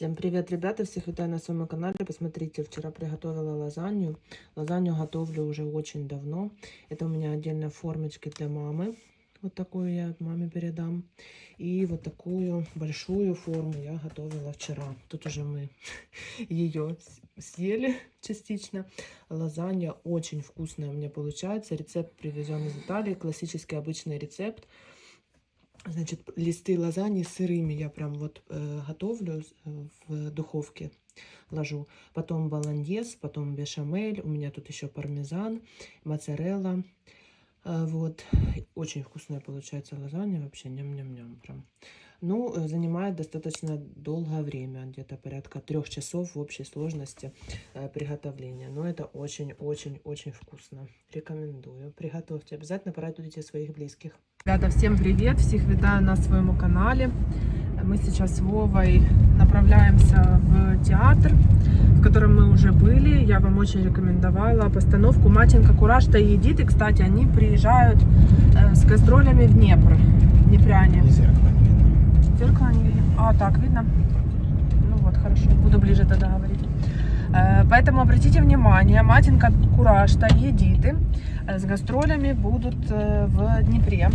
Всем привет, ребята! Всех витаю на своем канале. Посмотрите, вчера приготовила лазанью. Лазанью готовлю уже очень давно. Это у меня отдельно формочки для мамы. Вот такую я маме передам. И вот такую большую форму я готовила вчера. Тут уже мы ее съели частично. Лазанья очень вкусная у меня получается. Рецепт привезен из Италии. Классический обычный рецепт. Значит, листы лазаньи сырыми я прям вот э, готовлю э, в духовке, ложу. Потом баланьез, потом бешамель. У меня тут еще пармезан, моцарелла. Э, вот. Очень вкусная получается лазанья вообще. Ням-ням-ням прям. Ну, э, занимает достаточно долгое время, где-то порядка трех часов в общей сложности э, приготовления. Но это очень-очень-очень вкусно. Рекомендую. Приготовьте. Обязательно порадуйте своих близких. Ребята, всем привет! Всех витаю на своем канале. Мы сейчас с Вовой направляемся в театр, в котором мы уже были. Я вам очень рекомендовала постановку «Матенька Кураж-то едит». И, кстати, они приезжают э, с гастролями в Днепр. Днепряне. И зеркало не видно. Зеркало не видно. А, так, видно? Ну вот, хорошо. Буду ближе тогда говорить. Э, Поэтому обратите внимание, Матенька Кураж-то едиты э, с гастролями будут э, в Днепре.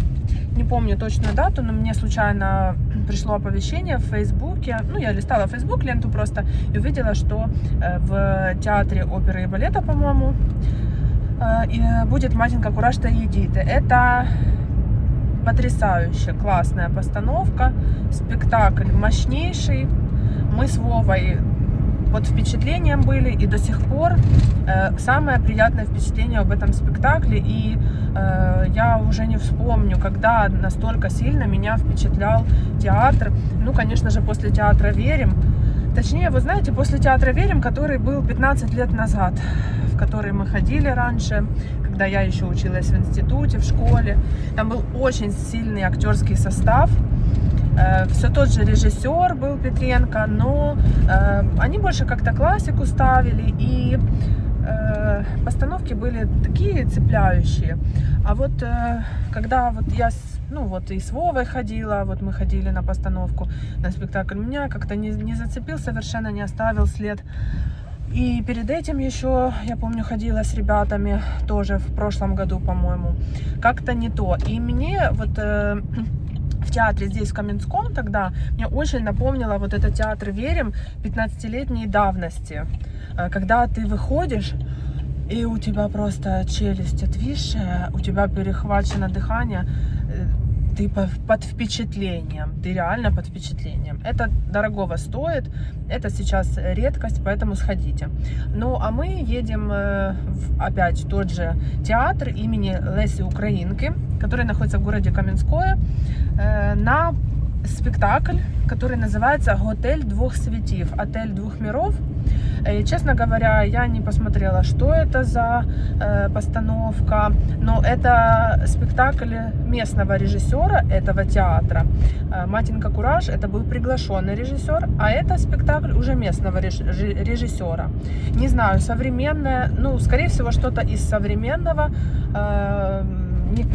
Не помню точную дату, но мне случайно пришло оповещение в Фейсбуке. Ну, я листала Фейсбук ленту просто и увидела, что э, в театре оперы и балета, по-моему, э, будет Матенька Кураж-то едиты. Это потрясающая, классная постановка, спектакль мощнейший. Мы с Вовой под впечатлением были и до сих пор э, самое приятное впечатление об этом спектакле. И э, я уже не вспомню когда настолько сильно меня впечатлял театр. Ну конечно же после театра верим точнее вы знаете после театра верим который был 15 лет назад в который мы ходили раньше когда я еще училась в институте в школе. Там был очень сильный актерский состав все тот же режиссер был Петренко, но э, они больше как-то классику ставили, и э, постановки были такие цепляющие. А вот э, когда вот я, ну вот и с Вовой ходила, вот мы ходили на постановку, на спектакль, меня как-то не, не зацепил, совершенно не оставил след. И перед этим еще, я помню, ходила с ребятами тоже в прошлом году, по-моему. Как-то не то. И мне вот э, в театре здесь, в Каменском тогда, мне очень напомнило вот этот театр «Верим» 15-летней давности. Э, Когда ты выходишь, и у тебя просто челюсть отвисшая, у тебя перехвачено дыхание, ты по- под впечатлением, ты реально под впечатлением. Это дорогого стоит, это сейчас редкость, поэтому сходите. Ну, а мы едем э, в опять тот же театр имени Леси Украинки, который находится в городе Каменское, э, на спектакль, который называется «Готель двух светив», «Отель двух миров». Э, Честно говоря, я не посмотрела, что это за э, постановка, но это спектакль местного режиссера этого театра. Э, Матинка Кураж это был приглашенный режиссер, а это спектакль уже местного реж- режи- режиссера. Не знаю, современное, ну, скорее всего, что-то из современного,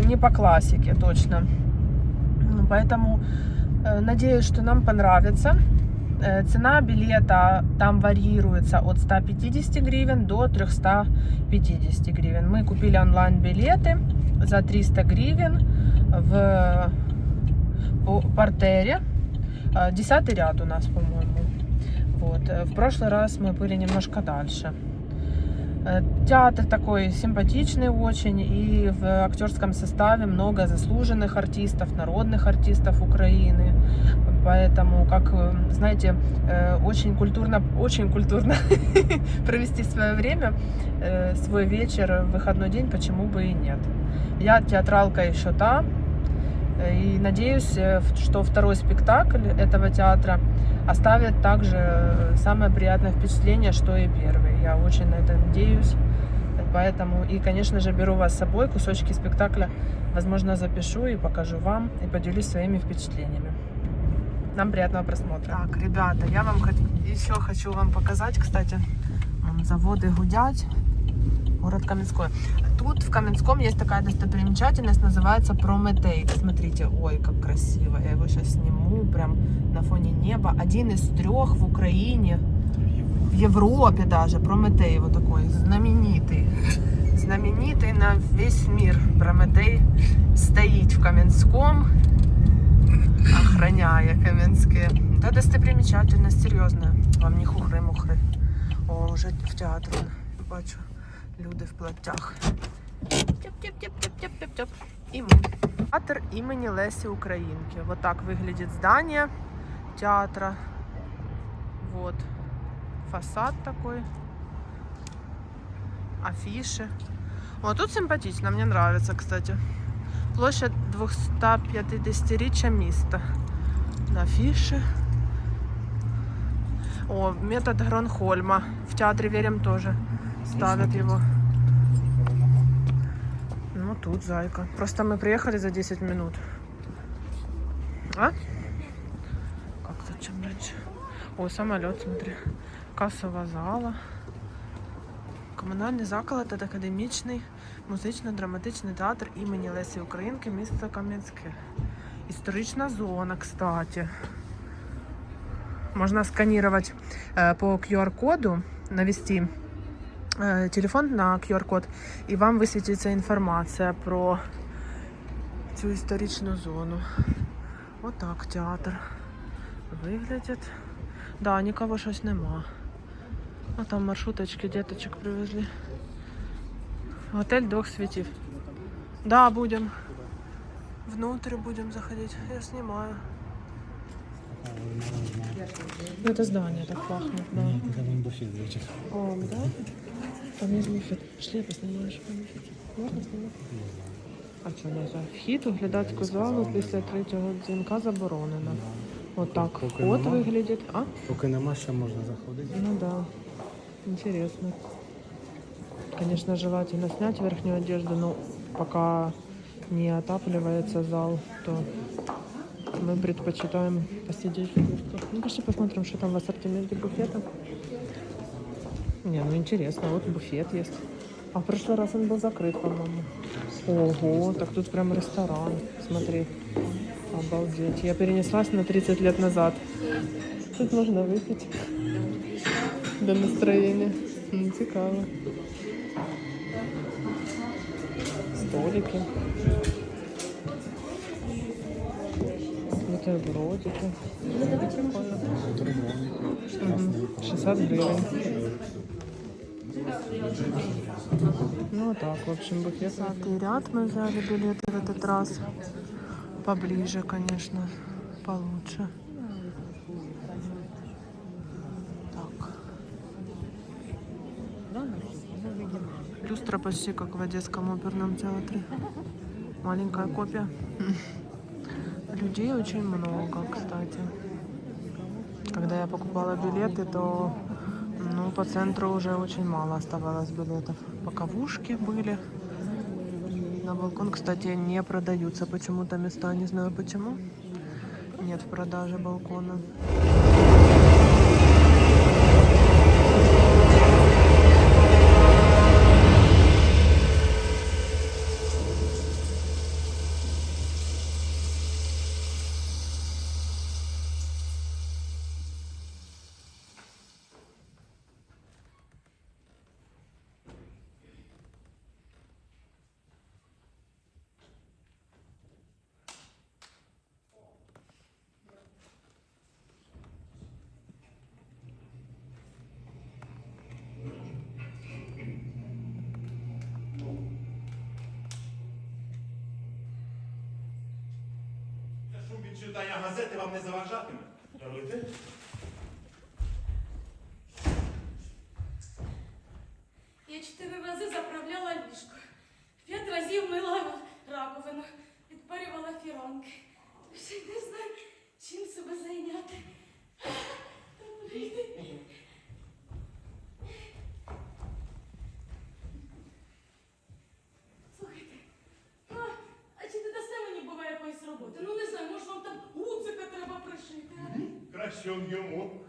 не, по классике точно. Поэтому надеюсь, что нам понравится. Э, Цена билета там варьируется от 150 гривен до 350 гривен. Мы купили онлайн билеты за 300 гривен в по- портере. Э, Десятый ряд у нас, по-моему. Вот. Э, В прошлый раз мы были немножко дальше. Э, Театр такой симпатичный очень, и в актерском составе много заслуженных артистов, народных артистов Украины. Поэтому, как, э, знаете, э, очень культурно, очень культурно провести свое время, свой вечер, выходной день, почему бы и нет. Я театралка еще та, и надеюсь, что второй спектакль этого театра оставит также э, самое приятное впечатление, что и первый. Я очень на это надеюсь. Поэтому, и, конечно же, беру вас с собой, кусочки спектакля, возможно, запишу и покажу вам, и поделюсь своими впечатлениями. Нам приятного просмотра. Так, ребята, я вам еще хочу вам показать, кстати, заводы гудять. Город Каменской. Тут в Каменском есть такая достопримечательность, называется Прометей. Посмотрите, ой, как красиво. Я его сейчас сниму прям на фоне неба. Один из трех в Украине, в Европе даже, Прометей вот такой знаменитый. Знаменитый на весь мир. Прометей стоит в Каменском, охраняя Каменське. Та достопримечательность серйозна. Вам не хухри-мухри. О, вже в театр бачу. Люди в платтях. Тяп-тяп-тяп-тяп-тяп-тяп. І ми. Театр імені Лесі Українки. Вот так выглядит здание театра. Вот. Фасад такой. Афиши. О, тут симпатично, мне нравится, кстати. Площадь 250-річчя міста. Афиши. О, метод Гронхольма. В театре Верим тоже ставят его Ну, тут зайка. Просто мы приехали за 10 минут. А? Как зачем раньше? О, самолет, смотри. Касова зала. Комунальний заклад та академічний музично-драматичний театр імені Лесі Українки, місто Кам'янське. Історична зона, кстати. Можно сканировать э, по QR-коду, навести э, телефон на QR-код, и вам высветится информация про цю історичну зону. Вот так театр виглядить. Да, нікого щось нема. А там маршруточки діточок привезли. Готель двох світів. Да, будем. Внутрь будем заходить. Я снимаю. Это здание так пахнет, да. О, да? Там есть буфет. Пошли, поснимаешь по буфеті. Можна знімати? А що не за? Вхід у глядацьку залу після третього дзвінка заборонено. Отак Поки вход нема. виглядить. А? Поки нема, ще можна заходити. Ну да. Интересно. Конечно, желательно снять верхнюю одежду, но пока не отапливается зал, то мы предпочитаем посидеть в куртках. Ну, пошли посмотрим, что там в ассортименте буфета. Не, ну интересно, вот буфет есть. А в прошлый раз он был закрыт, по-моему. Ого, так тут прям ресторан. Смотри. Обалдеть. Я перенеслась на 30 лет назад. Тут можно выпить. Для настроения. Ну, цікаво. Столики. Бутербродики. Прикольно. Мгм. 60 гривен. Ну так, в общем, буфет. Пятый ряд мы взяли билеты в этот раз. Поближе, конечно, получше. Так. Люстра почти как в Одесском оперном театре. Маленькая копия. Людей очень много, кстати. Когда я покупала билеты, то ну, по центру уже очень мало оставалось билетов. Боковушки были. На балкон, кстати, не продаются почему-то места. Не знаю почему. Нет в продаже балкона. Читання газети вам не заважатиме. Даруйте. А? Краще он йому.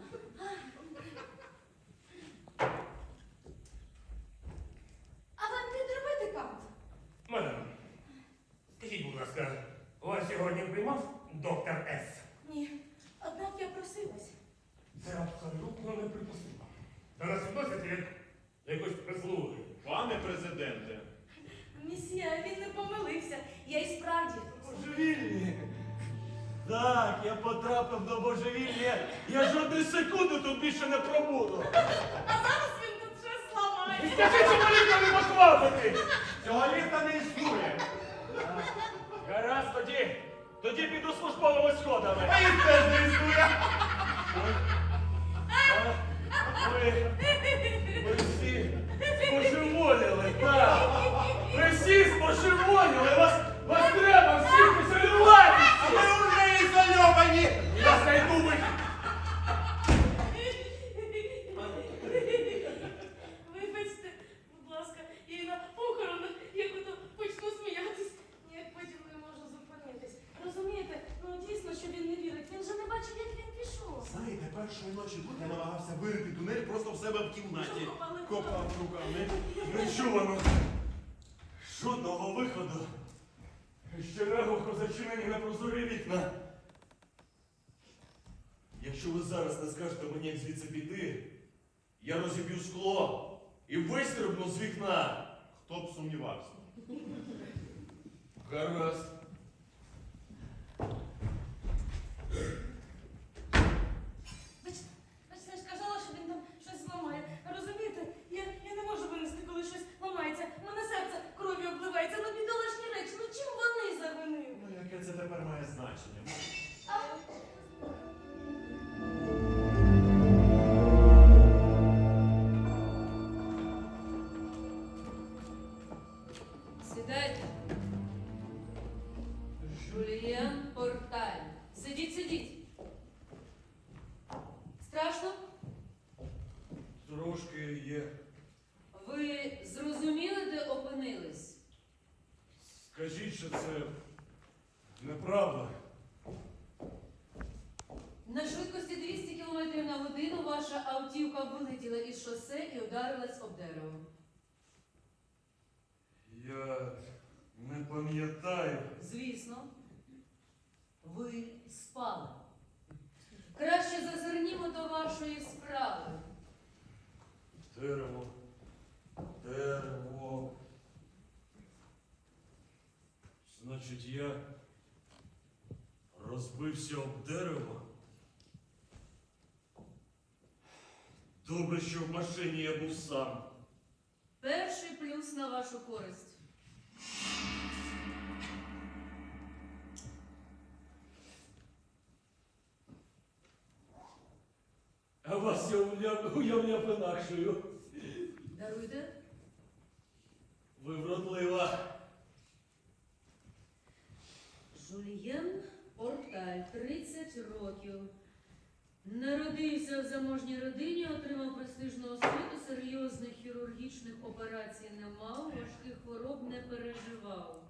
Цього ліфта не існує. Гаразд тоді. Тоді піду службовими сходами. А їх теж не існує. Ви, ви всі збожеволіли, так. Ви всі збожеволіли. Вас, вас треба всіх А ізолювати. ми вже ізольовані. Я знайду ви. Першої ночі тут я намагався вирити тунель просто в себе в кімнаті. Копав руками. Нечувано. Жодного виходу. Ще наглухо зачинені на прозорі вікна. Якщо ви зараз не скажете мені, як звідси піти, я розіб'ю скло і вистрибну з вікна. Хто б сумнівався? Гаразд. Thank you. Добре, що в машині я був сам. Перший плюс на вашу користь. А вас я уявляв, уявляв інакшою. Даруйте. Ви вродлива. Жульєн Порталь, 30 років. Народився в заможній родині, отримав престижну освіту, серйозних хірургічних операцій не мав, важких хвороб не переживав.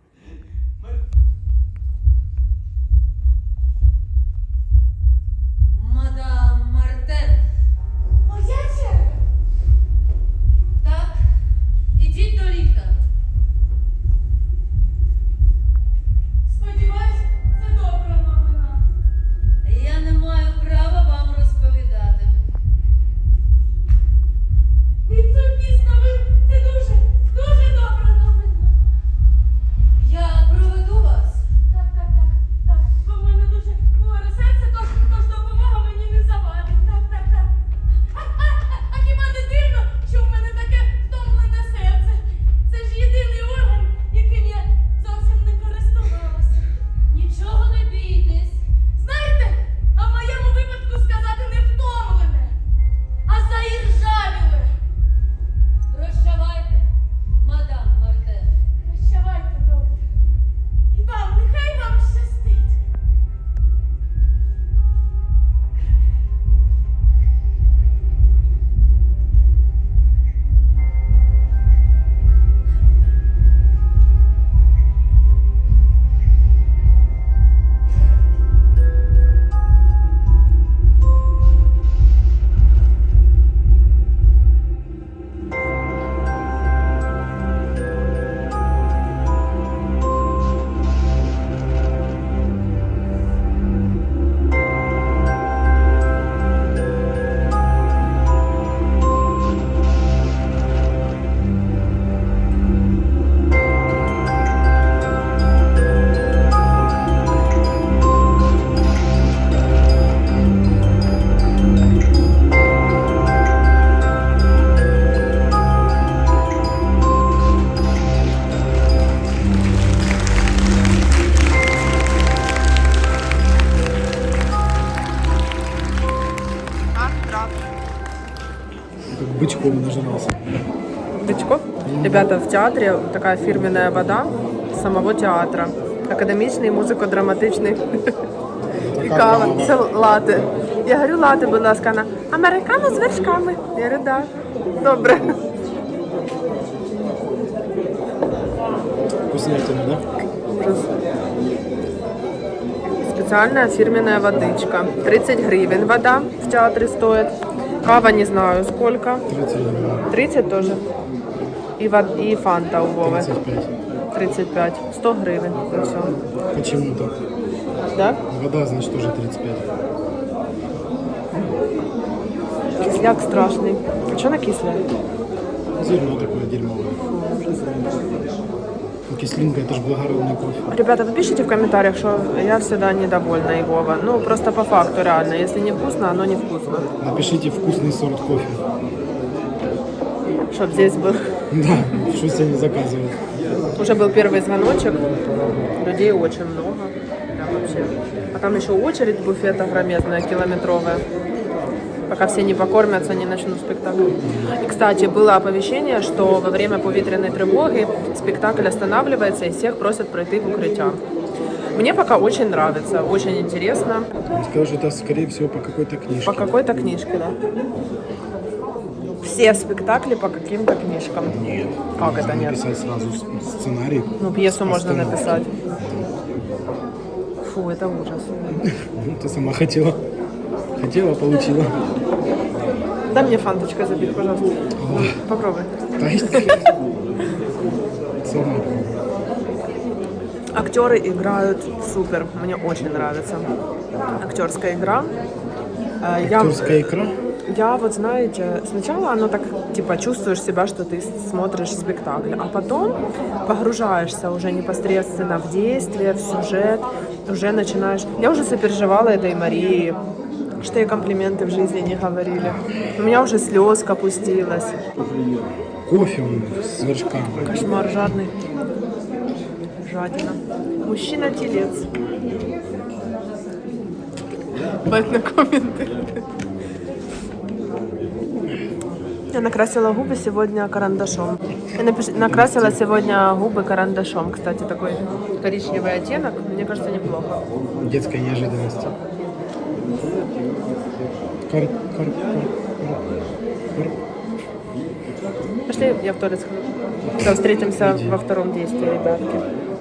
Ребята, в театре такая фирменная вода самого театра. Академічний, музико-драматичний. І кава. Це лати. Я говорю, лати, будь ласка, вона, американо з вершками. Я говорю, да. Добре. Вкуснятина, да? Ужас. Специальная фирменная водичка. 30 гривен вода в театре стоит. Кава не знаю сколько. 30 гривен. 30 тоже. И, вод... и фанта у Вовы. 35. 35. 100 гривен. И все. Почему так? Да? Вода, значит, тоже 35. Кисляк страшный. А что на кисляк? Зерно такое дерьмовое. Ну, Кислинка, это же благородный кофе. Ребята, вы пишите в комментариях, что я всегда недовольна Вова. Ну, просто по факту, реально. Если не вкусно, оно не вкусно. Напишите вкусный сорт кофе. Чтоб здесь был. Да, что себе не заказывают. Уже был первый звоночек. Людей очень много. Прям вообще. А там еще очередь в буфет огромезная, километровая. Пока все не покормятся, не начнут спектакль. И, кстати, было оповещение, что во время повітряной тревоги спектакль останавливается и всех просят пройти в укрытие. Мне пока очень нравится, очень интересно. Что это, скорее всего, по какой-то книжке. По какой-то книжке, да? Все спектакли по каким-то книжкам. Нет. Как это нет? написать сразу сценарий. Ну, пьесу можно написать. Фу, это ужас. Ну, ты сама хотела. Хотела, получила. Дай мне фанточка забить, пожалуйста. Попробуй. Да. Сама. Актеры играют супер, мне очень нравится. Актерская игра. Э, Я, Актерская икра. Я вот, знаете, сначала оно так, типа, чувствуешь себя, что ты смотришь спектакль, а потом погружаешься уже непосредственно в действие, в сюжет, уже начинаешь... Я уже сопереживала этой Марии, что ей комплименты в жизни не говорили. У меня уже слезка опустилась. Кофе с вершками. Кошмар жадный. Жадина. Мужчина-телец. Бать на комменты. Я накрасила губы сегодня карандашом. Я напиш- накрасила сегодня губы карандашом. Кстати, такой коричневый оттенок. Мне кажется, неплохо. Детская неожиданность. Кар, кар, кар. Пошли, я в туалет схожу. Встретимся во втором действии, ребятки.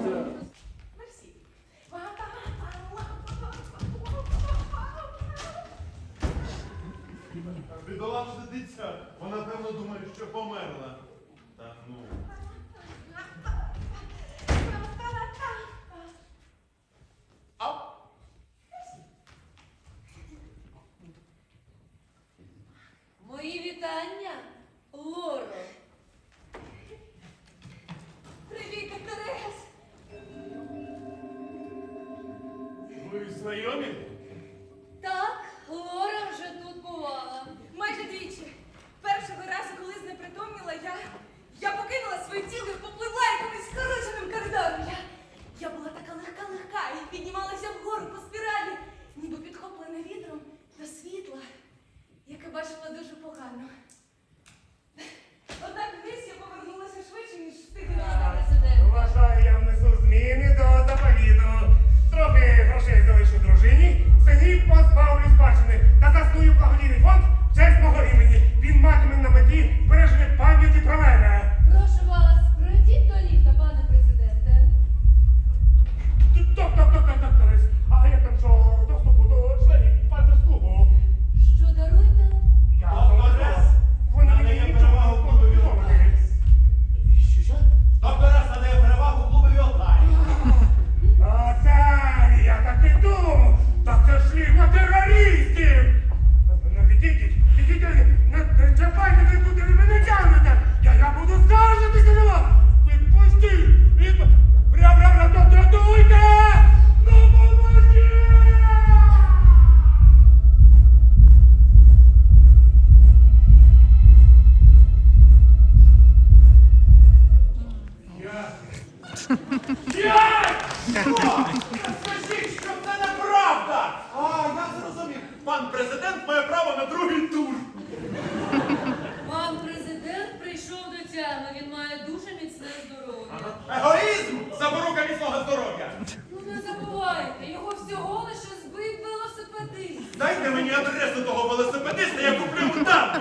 Дайте мені адресу того велосипедиста, я куплю йому там.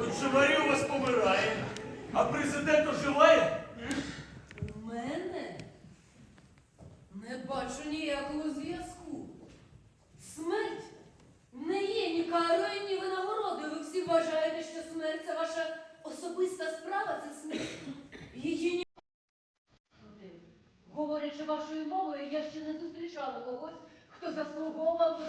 От Шеварі у вас помирає, а президент оживає. У Мене не бачу ніякого зв'язку. Смерть не є ні карою, ні винагородою. Ви всі вважаєте, що смерть це ваша особиста справа, це смерть. Її ні. Говорячи вашою мовою, я ще не зустрічала когось. Хто заслуговував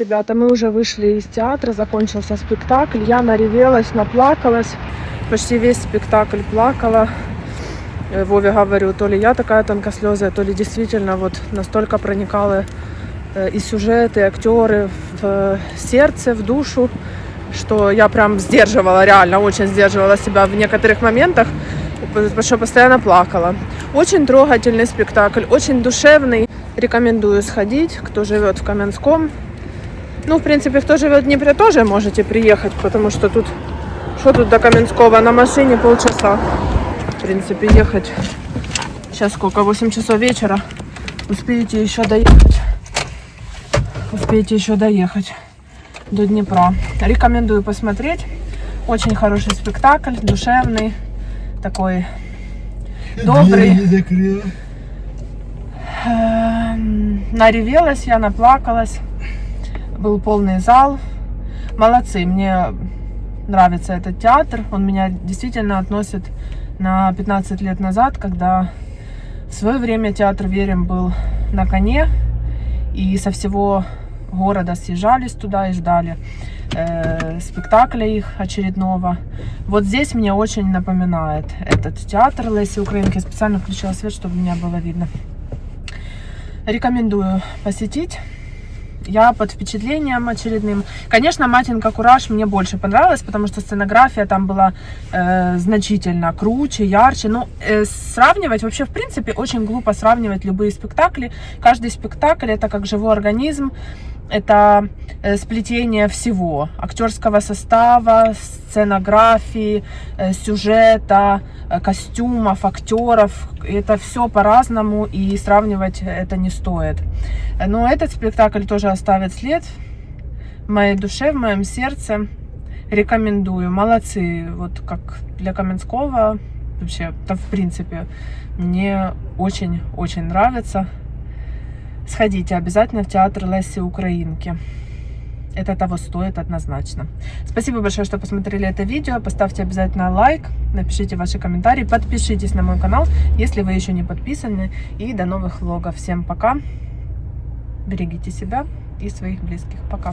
Ребята, мы уже вышли из театра, закончился спектакль. Я наревелась, наплакалась. Почти весь спектакль плакала. Э, Вове говорю, то ли я такая тонкослезая, то ли действительно вот настолько проникала э, и сюжет, и актеры в э, сердце, в душу, что я прям сдерживала, реально очень сдерживала себя в некоторых моментах, потому что постоянно плакала. Очень трогательный спектакль, очень душевный. Рекомендую сходить, кто живет в Каменском. Ну, в принципе, кто живет в Днепре, тоже можете приехать, потому что тут, что тут до Каменского, на машине полчаса. В принципе, ехать. Сейчас сколько, 8 часов вечера. Успеете еще доехать. Успеете еще доехать до Днепра. Рекомендую посмотреть. Очень хороший спектакль, душевный, такой добрый. Эм, Наревелась я, наплакалась. Был полный зал. Молодцы, мне нравится этот театр. Он меня действительно относит на 15 лет назад, когда в свое время театр Верим был на коне. И со всего города съезжались туда и ждали э, спектакля их очередного. Вот здесь мне очень напоминает этот театр Леси Украинки. Я специально включила свет, чтобы меня было видно. Рекомендую посетить. Я под впечатлением очередным. Конечно, Матинка Кураж мне больше понравилась, потому что сценография там была э, значительно круче, ярче. Ну, э, сравнивать вообще, в принципе, очень глупо сравнивать любые спектакли. Каждый спектакль это как живой организм, это э, сплетение всего. Актерского состава, сценографии, э, сюжета, э, костюмов, актеров. Это все по-разному и сравнивать это не стоит. Но этот спектакль тоже оставит след в моей душе, в моем сердце. Рекомендую. Молодцы. Вот как для Каменского вообще, то в принципе, мне очень-очень нравится. Сходите обязательно в театр Леси Украинки. Это того стоит однозначно. Спасибо большое, что посмотрели это видео. Поставьте обязательно лайк, напишите ваши комментарии, подпишитесь на мой канал, если вы еще не подписаны. И до новых влогов. Всем пока. Берегите себя и своих близких. Пока.